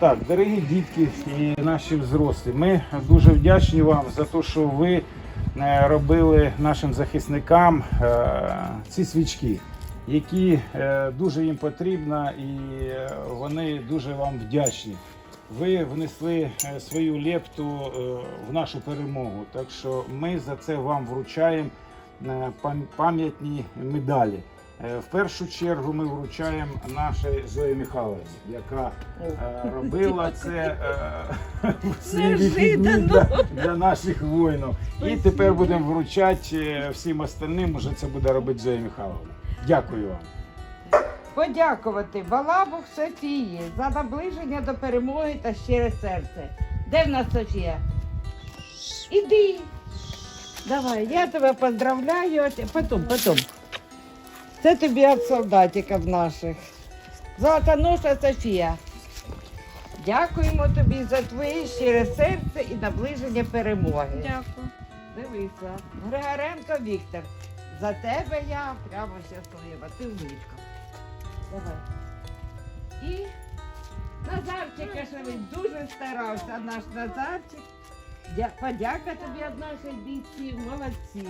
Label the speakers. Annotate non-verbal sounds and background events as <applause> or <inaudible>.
Speaker 1: Так, дорогі дітки і наші взрослі, ми дуже вдячні вам за те, що ви е, робили нашим захисникам е, ці свічки, які е, дуже їм потрібно, і вони дуже вам вдячні. Ви внесли свою лепту в нашу перемогу. Так що ми за це вам вручаємо пам'ятні медалі. Е, В першу чергу ми вручаємо нашій Зої Михайловні, яка е, <laughs> робила це е, в свої вихідні для, для наших воїнів. І тепер будемо вручати е, всім остальним. Уже це буде робити Зоя Михайловна. Дякую вам.
Speaker 2: Подякувати Балабух Софії за наближення до перемоги та щире серце. Де в нас Софія? Іди. Давай, я тебе поздравляю. Потом, потом. Це тобі від солдатиків наших. Золотоноша Софія. Дякуємо тобі за твоє щире серце і наближення перемоги.
Speaker 3: Дякую.
Speaker 2: Дивися, Григоренко Віктор. За тебе я прямо щаслива. Ти умничка. Давай. І Назарчик Кашевич дуже старався, наш Назарчик. Подяка тобі від наших бійців, молодці.